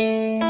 Música